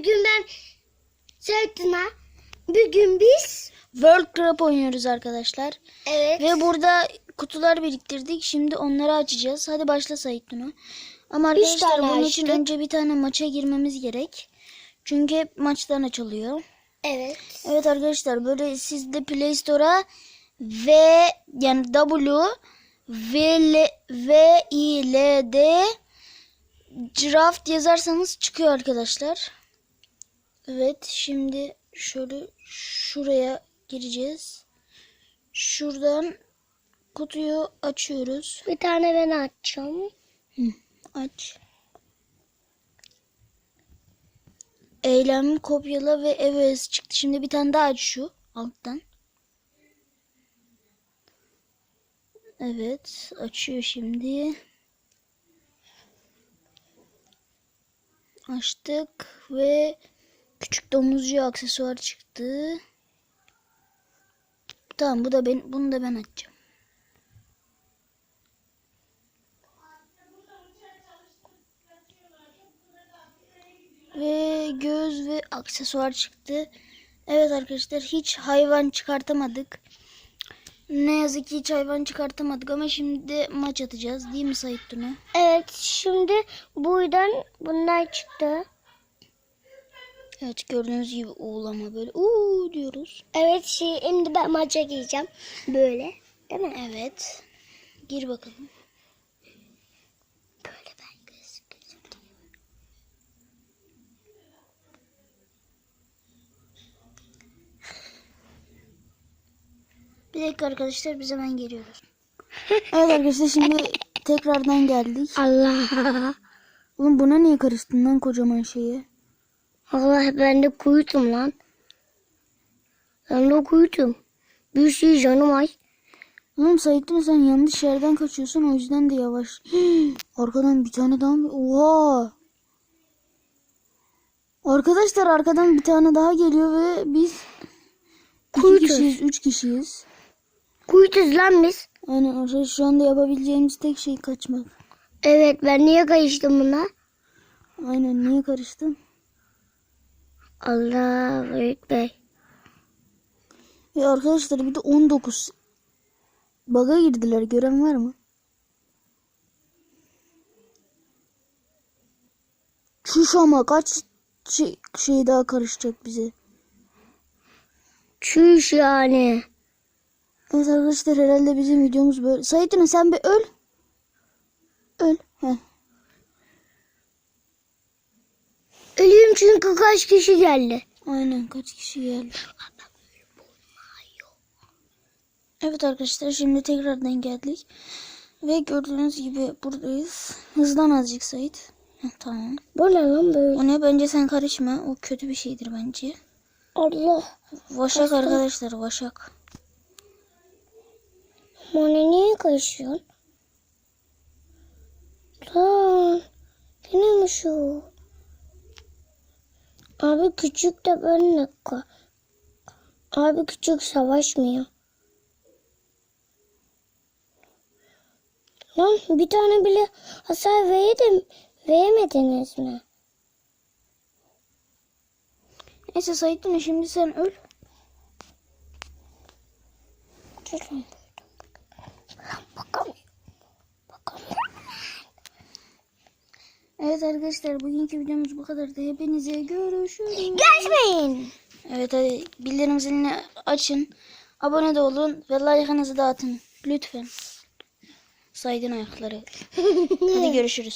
bugün ben Zeytin'e bugün biz World Cup oynuyoruz arkadaşlar. evet Ve burada kutular biriktirdik. Şimdi onları açacağız. Hadi başla Sait Tuna. Ama arkadaşlar bunun için açtık. önce bir tane maça girmemiz gerek. Çünkü hep maçtan açılıyor. evet Evet arkadaşlar böyle siz de Play Store'a V yani W V L V I L D Draft yazarsanız çıkıyor arkadaşlar. Evet şimdi şöyle şuraya gireceğiz. Şuradan kutuyu açıyoruz. bir tane ben açacağım. Aç. Eylem kopyala ve evet çıktı. Şimdi bir tane daha aç şu alttan. Evet açıyor şimdi. Açtık ve küçük domuzcu aksesuar çıktı. Tamam bu da ben bunu da ben açacağım. Ve göz ve aksesuar çıktı. Evet arkadaşlar hiç hayvan çıkartamadık. Ne yazık ki hiç hayvan çıkartamadık ama şimdi maç atacağız değil mi Sait? Evet şimdi buradan bunlar çıktı. Evet gördüğünüz gibi uğulama böyle uuu diyoruz. Evet şey, şimdi ben maça gireceğim. Böyle değil mi? Evet. Gir bakalım. Böyle ben göz. Bir dakika arkadaşlar biz hemen geliyoruz. evet arkadaşlar şimdi tekrardan geldik. Allah. Oğlum buna niye karıştın lan kocaman şeyi? Allah ben de kuyutum lan. Ben de kuyutum. Bir şey canım ay. Oğlum Saittin sen yanlış yerden kaçıyorsun o yüzden de yavaş. arkadan bir tane daha mı? Oha! Arkadaşlar arkadan bir tane daha geliyor ve biz iki Kuytu. kişiyiz, üç kişiyiz. Kuyutuz lan biz. Aynen şu anda yapabileceğimiz tek şey kaçmak. Evet ben niye kayıştım buna? Aynen niye karıştın? Allah Ekber. Ve arkadaşlar bir de 19 baga girdiler gören var mı? Şuş ama kaç şey, şey daha karışacak bize. Çüş yani. Evet arkadaşlar herhalde bizim videomuz böyle. Sait'in sen bir öl. Öl. Heh. Ölüyorum çünkü kaç kişi geldi. Aynen kaç kişi geldi. Evet arkadaşlar şimdi tekrardan geldik. Ve gördüğünüz gibi buradayız. Hızlan azıcık Sait. Tamam. Bu ne lan böyle? O ne bence sen karışma. O kötü bir şeydir bence. Allah. Vaşak arkadaşlar vaşak. Bana niye karışıyorsun? Lan. Mi şu? Abi küçük de ka- Abi küçük savaşmıyor. Lan bir tane bile hasar veredim. Veremediniz mi? Neyse Sait'in şimdi sen öl. Durun. Lan Evet arkadaşlar bugünkü videomuz bu kadardı. Hepinize görüşürüz. Geçmeyin. Evet hadi bildirim zilini açın. Abone de olun ve like'ınızı dağıtın. Lütfen. Saydın ayakları. Hadi görüşürüz.